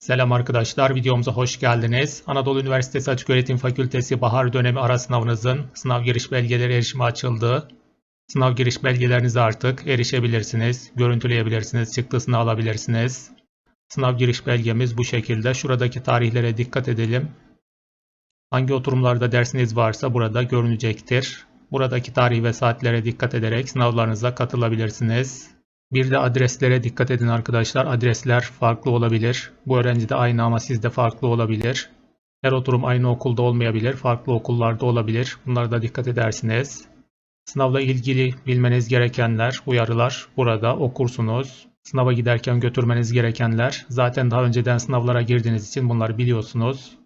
Selam arkadaşlar, videomuza hoş geldiniz. Anadolu Üniversitesi Açıköğretim Fakültesi bahar dönemi ara sınavınızın sınav giriş belgeleri erişimi açıldı. Sınav giriş belgelerinize artık erişebilirsiniz, görüntüleyebilirsiniz, çıktısını alabilirsiniz. Sınav giriş belgemiz bu şekilde. Şuradaki tarihlere dikkat edelim. Hangi oturumlarda dersiniz varsa burada görünecektir. Buradaki tarih ve saatlere dikkat ederek sınavlarınıza katılabilirsiniz. Bir de adreslere dikkat edin arkadaşlar. Adresler farklı olabilir. Bu öğrenci de aynı ama sizde farklı olabilir. Her oturum aynı okulda olmayabilir. Farklı okullarda olabilir. Bunlara da dikkat edersiniz. Sınavla ilgili bilmeniz gerekenler, uyarılar burada okursunuz. Sınava giderken götürmeniz gerekenler zaten daha önceden sınavlara girdiğiniz için bunları biliyorsunuz.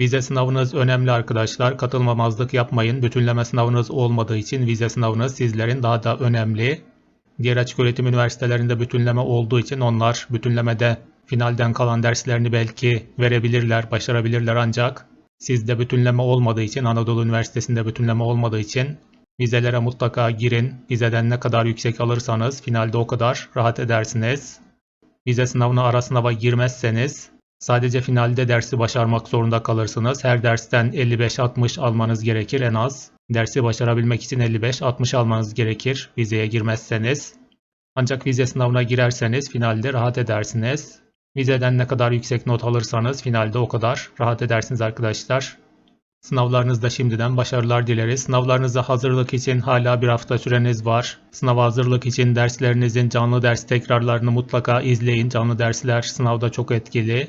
Vize sınavınız önemli arkadaşlar. Katılmamazlık yapmayın. Bütünleme sınavınız olmadığı için vize sınavınız sizlerin daha da önemli. Diğer açık öğretim üniversitelerinde bütünleme olduğu için onlar bütünlemede finalden kalan derslerini belki verebilirler, başarabilirler ancak sizde bütünleme olmadığı için Anadolu Üniversitesi'nde bütünleme olmadığı için vizelere mutlaka girin. Vizeden ne kadar yüksek alırsanız finalde o kadar rahat edersiniz. Vize sınavına ara sınava girmezseniz sadece finalde dersi başarmak zorunda kalırsınız. Her dersten 55-60 almanız gerekir en az. Dersi başarabilmek için 55-60 almanız gerekir vizeye girmezseniz. Ancak vize sınavına girerseniz finalde rahat edersiniz. Vizeden ne kadar yüksek not alırsanız finalde o kadar rahat edersiniz arkadaşlar. Sınavlarınızda şimdiden başarılar dileriz. Sınavlarınıza hazırlık için hala bir hafta süreniz var. Sınava hazırlık için derslerinizin canlı ders tekrarlarını mutlaka izleyin. Canlı dersler sınavda çok etkili.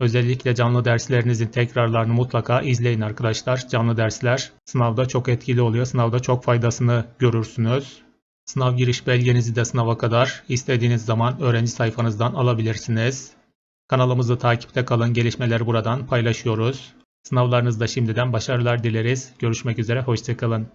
Özellikle canlı derslerinizin tekrarlarını mutlaka izleyin arkadaşlar. Canlı dersler sınavda çok etkili oluyor. Sınavda çok faydasını görürsünüz. Sınav giriş belgenizi de sınava kadar istediğiniz zaman öğrenci sayfanızdan alabilirsiniz. Kanalımızı takipte kalın. Gelişmeleri buradan paylaşıyoruz. Sınavlarınızda şimdiden başarılar dileriz. Görüşmek üzere. Hoşçakalın.